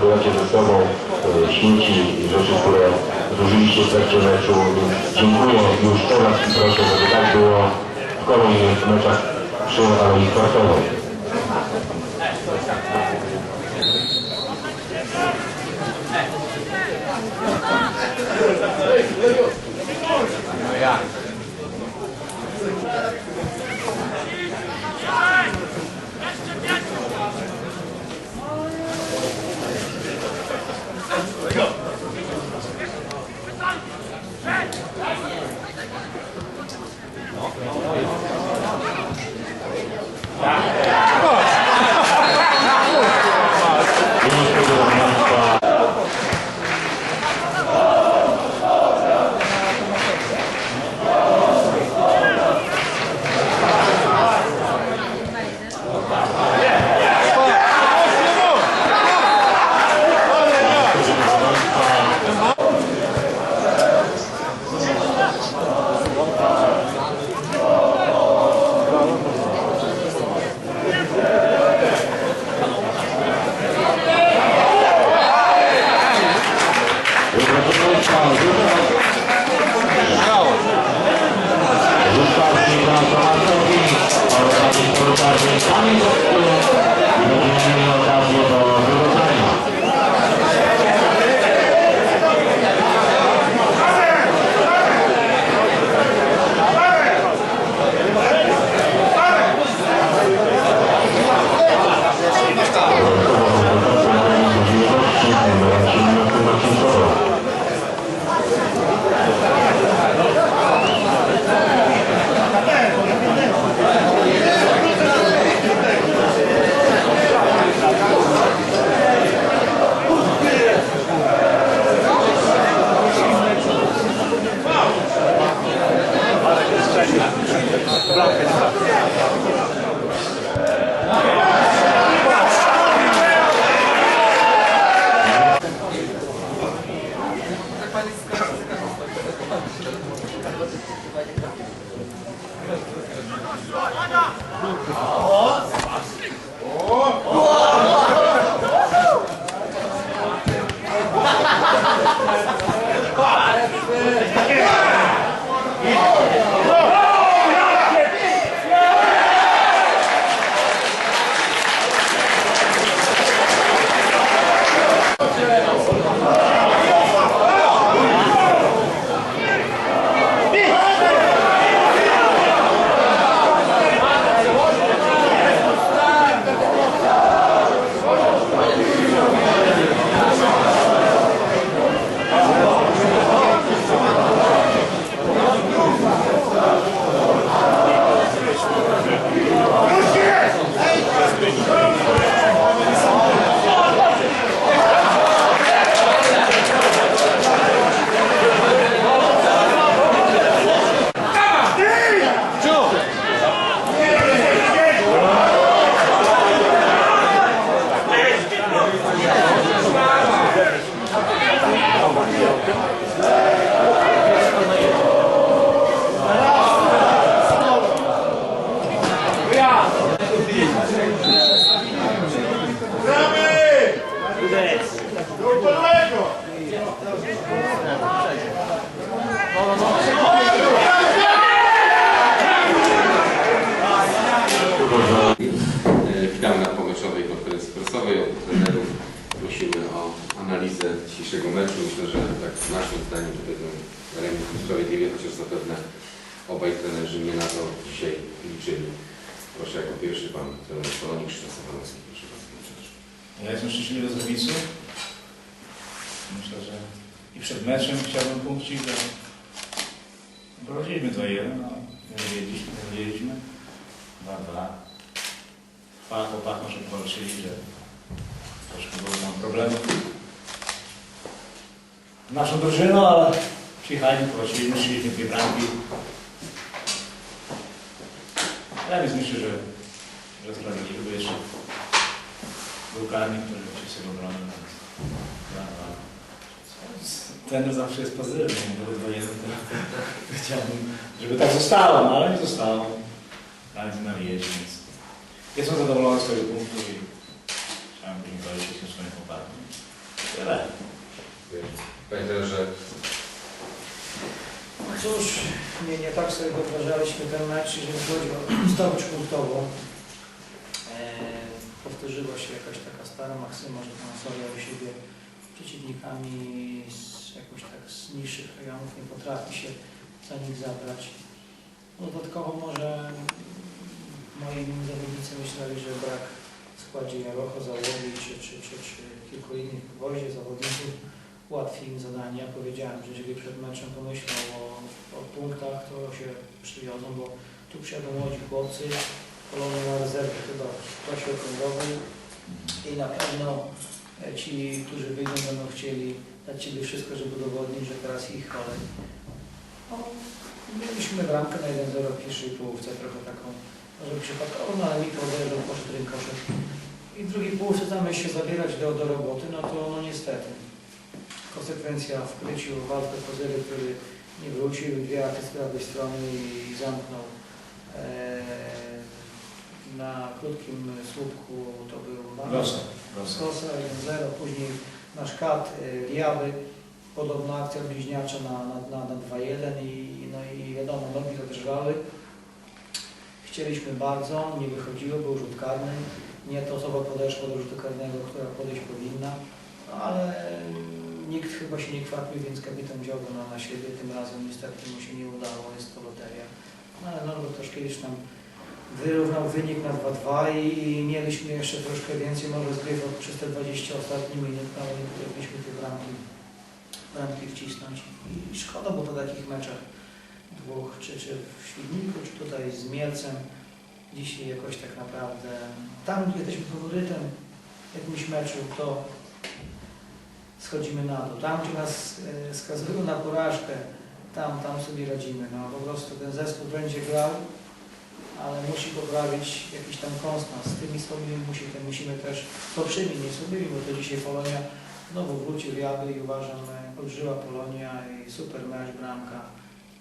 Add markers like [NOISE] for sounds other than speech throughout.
Zabieracie ze sobą e, śmieci i rzeczy, które zużyliście w trakcie meczu. Więc dziękuję już teraz i proszę, żeby tak było w kolejnych meczach przy Alei Sportowej. Myślę, że tak naszym zdaniem tutaj no, Remi sprawiedliwie, chociaż zapewne obaj trenerzy nie na to dzisiaj liczyli. Proszę jako pierwszy pan trener Polonik Krzysztof Sowanowski. Proszę bardzo. Ja jestem szczęśliwy z remisu. Myślę, że i przed meczem chciałbym punkcik, że prowadziliśmy 2-1, no nie wiedzieliśmy, nie wiedzieliśmy. 2-2. Chwała chłopakom, że powalczyli, że troszkę było nam problemów. Naszą drużyną, ale przyjechali, powalczyliśmy, szliśmy dwie bramki. Ja więc myślę, że, że sprawiedliwy, bo jeszcze był karnik, który więc dwa, dwa. Ten zawsze jest pozytywny, bo to [LAUGHS] chciałbym, żeby tak zostało, no ale nie zostało. Ale to nawijeć, więc jestem zadowolony z swojego punktu i chciałem podziękować wszystkim swoim chłopakom. Tyle. Panie trenerze, No cóż, nie, nie tak sobie wyobrażaliśmy ten mecz, jeżeli chodzi o zdobycz punktową. Eee, powtórzyła się jakaś taka stara maksyma, że sobie u siebie przeciwnikami z jakoś tak z niższych rejonów nie potrafi się za nich zabrać. No, Dodatkowo może moi zawodnicy myśleli, że brak w składzie Jarocho, Załogi czy, czy, czy, czy kilku innych gwoździe zawodników ułatwi im zadanie. Ja powiedziałem, że jeżeli przed meczem pomyślą o, o punktach, to się przywiozą, bo tu przyjadą młodzi chłopcy, Polonia ma rezerwę chyba w klasie i na pewno e, ci, którzy wyjdą, będą chcieli dać Ciebie wszystko, żeby udowodnić, że teraz ich kolej. No, mieliśmy bramkę na 1-0 w pierwszej połówce, trochę taką, może przypadkową, no ale mi podejrzał, poszedł rynkoszek. I w drugiej połówce zamiast się zabierać do, do roboty, no to no niestety konsekwencja w kryciu walkę Kozery, który nie wrócił, dwie akcje z prawej strony i zamknął e, na krótkim słupku to był Rosa. Rosa. Skosa 1-0, później nasz kat e, podobna akcja bliźniacza na, na, na, na 2-1 i, no i wiadomo, nogi zadrżały. Chcieliśmy bardzo, nie wychodziło, był rzut karny. Nie ta osoba podeszła do rzutu karnego, która podejść powinna, no ale nikt chyba się nie kwapił, więc kapitan go na, na siebie. Tym razem niestety mu się nie udało, jest to loteria. No ale Norbert Toszkiewicz nam wyrównał wynik na 2-2 i mieliśmy jeszcze troszkę więcej może zgrywał przez te 20 ostatnich minut, no ale nie potrafiliśmy te bramki, bramki wcisnąć. I szkoda, bo po takich meczach dwóch, czy, czy w Świdniku, czy tutaj z Mielcem, dzisiaj jakoś tak naprawdę, tam gdzie jesteśmy faworytem w jakimś meczu, to schodzimy na dół. Tam, gdzie nas e, skazują na porażkę, tam, tam sobie radzimy. No, po prostu ten zespół będzie grał, ale musi poprawić jakiś tam konstans. Z tymi słabymi musi, te musimy też, słabszymi, nie słabymi, bo to dzisiaj Polonia znowu wrócił jawy i uważam, e, olbrzyma Polonia i super mecz, bramka.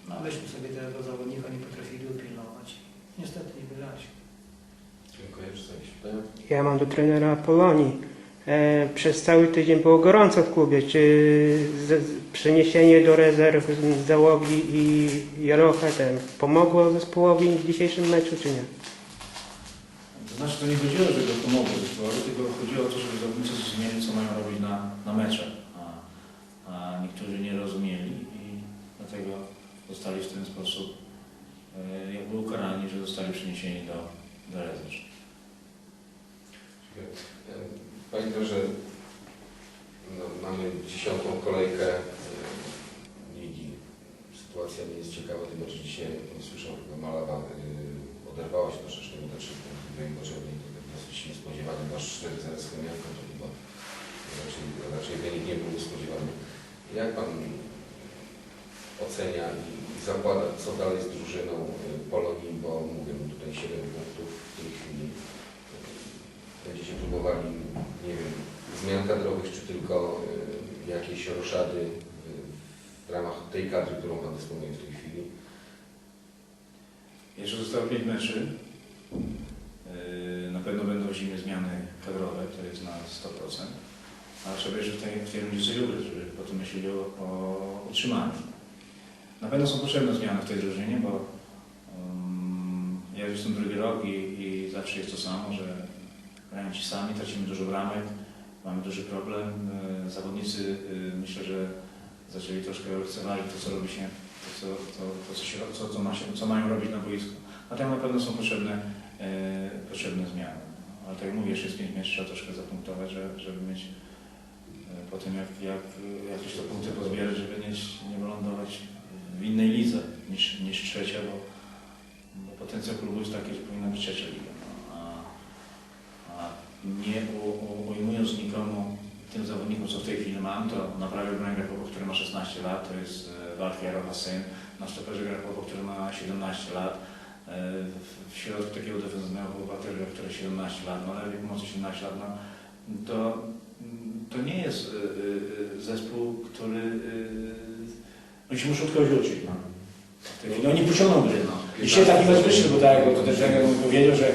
No a myśmy sobie tego zawodnika nie potrafili upilnować. Niestety nie wygrać. dziękuję. Pytania? Ja mam do trenera Polonii. E, przez cały tydzień było gorąco w klubie. Czy z, z, przeniesienie do rezerw załogi i Jarocha ten pomogło zespołowi w dzisiejszym meczu, czy nie? To znaczy, to nie chodziło, żeby pomogło zespołowi, tylko chodziło o to, żeby zawodnicy zrozumieli, co mają robić na, na meczach. A, a niektórzy nie rozumieli i dlatego zostali w ten sposób e, jakby ukarani, że zostali przeniesieni do, do rezerw. Dziękuję. Panie trenerze, no, mamy dziesiątą kolejkę e, ligi. Sytuacja nie jest ciekawa, tym bardziej dzisiaj słyszę, że Malawa e, oderwała się troszeczkę do Ingorzewej. To tak dosyć niespodziewany. Masz 4 0 z Chemiaką, to chyba raczej, raczej wynik nie był niespodziewany. Jak Pan ocenia i, i zakłada, co dalej z drużyną e, Polonii, bo mówię, tutaj 7 punktów w tej chwili. Będziecie próbowali, nie wiem, zmian kadrowych, czy tylko y, jakieś roszady y, w ramach tej kadry, którą Pan dysponuje w tej chwili? Jeszcze zostało 5 meczy. Yy, Na pewno będą w zimie zmiany kadrowe, to jest na 100%. Ale trzeba jeszcze w tej, w rundzie żeby potem myśleli o, o utrzymaniu. Na pewno są potrzebne zmiany w tej drużynie, bo um, ja już jestem drugi rok i, i zawsze jest to samo, że grają ci sami, tracimy dużo bramek, mamy duży problem. Yy, Zawodnicy yy, myślę, że zaczęli troszkę lekceważyć to, co robi się to, co, to, to, co, się, co, co, ma się, co mają robić na boisku. Tam na pewno są potrzebne, e, potrzebne zmiany. Ale tak jak mówię, jeszcze jest pięć meczów, trzeba troszkę zapunktować, że, żeby mieć e, potem jak, jak jakieś to punkty pozbierać, żeby nie, nie wylądować w innej lidze niż, niż trzecia, bo, bo potencjał klubu jest taki, że powinna być trzecia liga. No, nie ujmując nikomu tym zawodnikom, co w tej chwili mam, to naprawię broń Grakowo, który ma 16 lat, to jest e, Walter Jarocha syn, na stoperze Grakowo, który ma 17 lat, w- w środku takiego defensywnego bohatera, który 17 lat, ma lewej pomocy 17 lat, no, to, to nie jest y, zespół, który oni się muszą od kogoś uczyć. No. Chwili oni pociągną gry. No. Dzisiaj taki mecz wyszedł, bo tak jak to też mi powiedział, że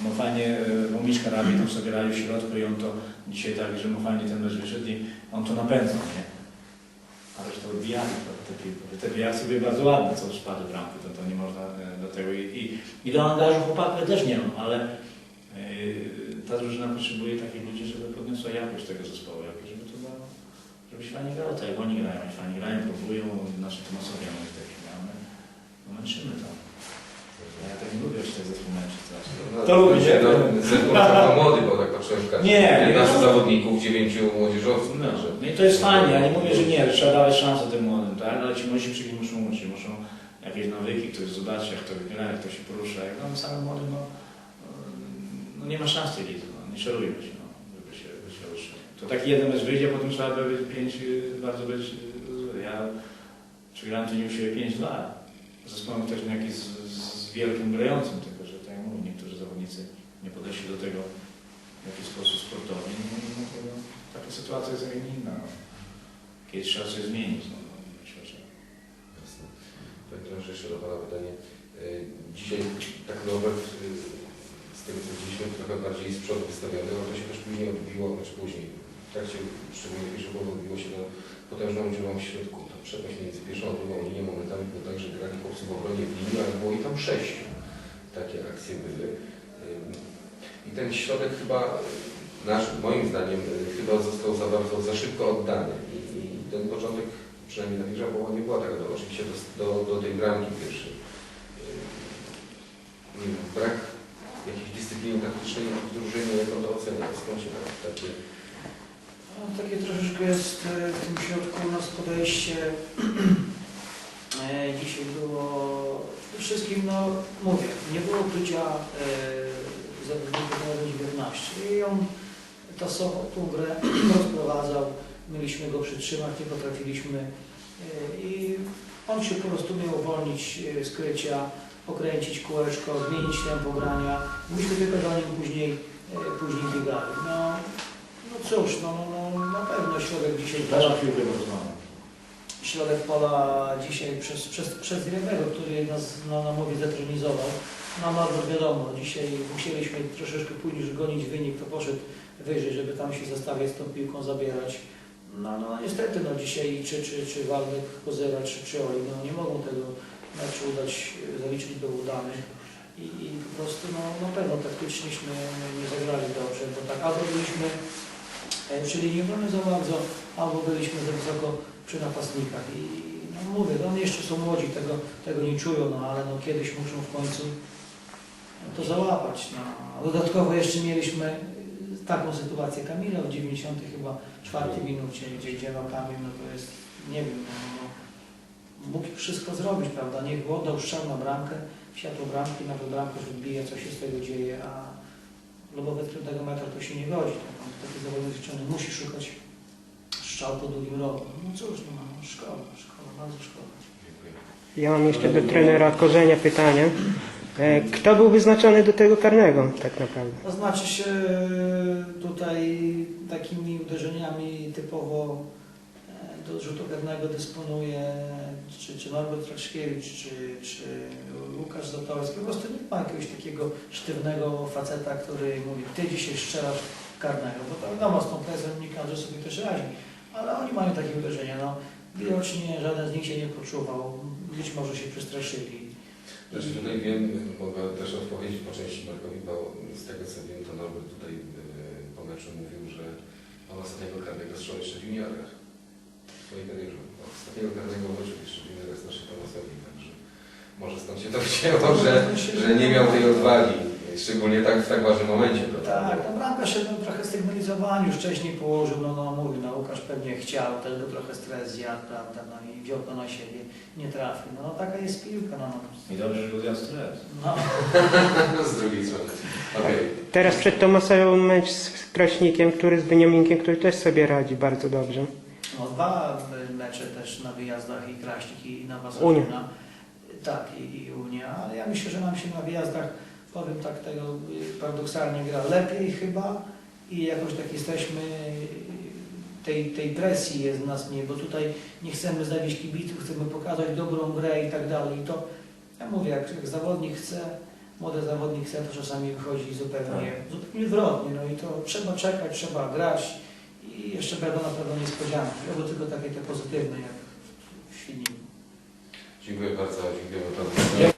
mu fajnie, y, bo Miszka Rabi tam sobie radził w środku i on to dzisiaj tak, że mu fajnie ten mecz wyszedł i on to napędzał, nie? Ale że to odbijanie, to, te piłki. Te akcje były bardzo ładne, co spadły bramki, to, to nie można e, do tego i, i, i do angażu chłopaków też nie mam, ale e, ta drużyna potrzebuje takich ludzi, żeby podniosła jakość tego zespołu, jakoś, żeby to było, żeby się fajnie grało, tak jak oni grają, oni fajnie grają, próbują, nasze Tomasowie mamy takie gramy, no męczymy tam. Ja tak nie lubię, że ten zespół męczy teraz. No, To lubię, nie, no, zespół na pewno młody, bo tak patrzyłem w kadrze. Nie, nie. Naszych zawodników, dziewięciu młodzieżowców. No, także- no i to jest fajnie, ja nie mówię, że nie, że trzeba dawać szansę tym młodym, tak? Ale ci młodzi przecież muszą uczyć, muszą jakieś nawyki, ktoś zobaczy, jak to gra, jak to się porusza. Jak no, same młody, no, no nie ma szans tej lidze, no, nie szarujmy się, no, żeby się, żeby się ruszył. To taki jeden mecz wyjdzie, potem trzeba by być pięć, y, bardzo być y, zły. Ja przegrałem to nie u siebie pięć lat. Zespołem też nie jakiś z, z wielkim grającym, tylko że tak mówię, niektórzy zawodnicy nie podeszli do tego w jakiś sposób sportowy. No, no, no, taka sytuacja jest inna. No. Kiedyś trzeba coś zmienić. No, no, myślę, że... Jasne. Panie trenerze, jeszcze do Pana pytanie. Y, Dzisiaj tak Robert, y, z tego co widzieliśmy, trochę bardziej z przodu wystawiony, ale to się też później odbiło, znaczy później, w trakcie szczególnie pierwszego połowy odbiło się na potężną dziurą w środku. Ta przepaść między pierwszą a drugą linią momentami było tak, że grali chłopcy w obronie w linii, ale było i tam sześciu. Takie akcje były. I ten środek chyba, nasz, moim zdaniem, y, chyba został za bardzo, za szybko oddany. I, i ten początek, przynajmniej pierwsza połowa nie była taka, do, oczywiście do, do, do tej bramki pierwszej. Brak jakiejś dyscypliny taktycznej w drużynie, jak on to ocenia? Skąd się tak, takie... Takie troszeczkę jest e, w tym środku u nas podejście. [CLEARS THROAT] E, Dzisiaj było wszystkim, no mówię, nie było krycia e, zawodników na 19 i on tasował tą grę, [CLEARS THROAT] rozprowadzał, mieliśmy go przytrzymać, nie potrafiliśmy e, i on się po prostu miał uwolnić e, z krycia, pokręcić kółeczko, zmienić tempo grania. Myśmy tylko do nim później, e, później biegali. No, no cóż, no, no na pewno środek dzisiaj Teraz piłkę rozmawiam. środek pola dzisiaj przez, przez, przez Rybego, który nas na mowie zetronizował. No bardzo wiadomo, dzisiaj musieliśmy troszeczkę później już gonić wynik, to poszedł wyżej, żeby tam się zestawiać z tą piłką, zabierać. No, no niestety, no dzisiaj czy, czy, czy Waldek, Kozera, czy, czy Oli, no nie mogą tego meczu udać, zaliczyć do udanych. I, I po prostu no, na pewno taktycznyśmy nie, nie zagrali dobrze, bo tak albo byliśmy e, przy linii obrony za bardzo, albo byliśmy za wysoko przy napastnikach. I no mówię, no oni jeszcze są młodzi, tego, tego nie czują, no ale no kiedyś muszą w końcu to załapać. No. Dodatkowo jeszcze mieliśmy y, taką sytuację Kamila w 90 chyba czwartej minucie, gdzie, gdzie no Kamil, no to jest, nie wiem, no, no, mógł wszystko zrobić, prawda, niech oddał strzał na bramkę, wsiadł bramki, nawet bramkarz odbija, co się z tego dzieje, a Lubowiec tego metra to się nie godzi. Tak? Taki zawodnik zliczony musi szukać strzał po długim roku. No cóż, no, no szkoda, szkoda, bardzo szkoda. Dziękuję. Ja mam jeszcze do trenera Korzenia pytanie. E, Kto był wyznaczony do tego karnego tak naprawdę? To znaczy się tutaj takimi uderzeniami typowo e, do rzutu karnego dysponuje czy, czy Norbert Raczkiewicz, czy, czy Łukasz Zatorski. Po prostu nie ma jakiegoś takiego sztywnego faceta, który mówi, ty dzisiaj strzelasz karnego. Bo to wiadomo, z tą nie każdy sobie też radzi. Ale oni mają takie uderzenia. No, widocznie żaden z nich się nie poczuwał. Być może się przestraszyli. Znaczy tutaj wiem, mogę też odpowiedzieć po części Markowi, bo z tego co wiem, to Norbert tutaj e, po meczu mówił, że on ostatniego karnego strzał jeszcze w juniorach. W swojej karierze. Ostatniego karnego meczu jeszcze w juniorach z naszej Tomasowi, także może stąd się to [LAUGHS] wzięło, że, że nie miał tej odwagi, szczególnie tak w tak ważnym momencie. prawda? Tak, no bramka się no, trochę stygmatyzowany już wcześniej położył, no, no mówi, no Łukasz pewnie chciał, też go trochę stres zjadł, prawda, no i wziął to na siebie, nie trafił. No, taka jest piłka, no. no. I dobrze, że go zjadł stres. no. [LAUGHS] z drugiej strony. Okej. Teraz przed Tomasową mecz z Kraśnikiem, który z Beniaminkiem, który też sobie radzi bardzo dobrze. No, dwa mecze też na wyjazdach i Kraśnik i na. Wasarzyna. tak, i, i Unia, ale ja myślę, że nam się na wyjazdach, powiem tak tego paradoksalnie, gra lepiej chyba i jakoś tak jesteśmy, tej, tej presji jest nas mniej, bo tutaj nie chcemy zawieść kibiców, chcemy pokazać dobrą grę i tak dalej. I to, ja mówię, jak, jak zawodnik chce, młody zawodnik chce, to czasami wychodzi zupełnie, zupełnie odwrotnie. No i to trzeba czekać, trzeba grać i jeszcze będą na pewno niespodzianki, albo tylko takie te pozytywne, jak w Świdniku. Dziękuję bardzo, dziękuję bardzo.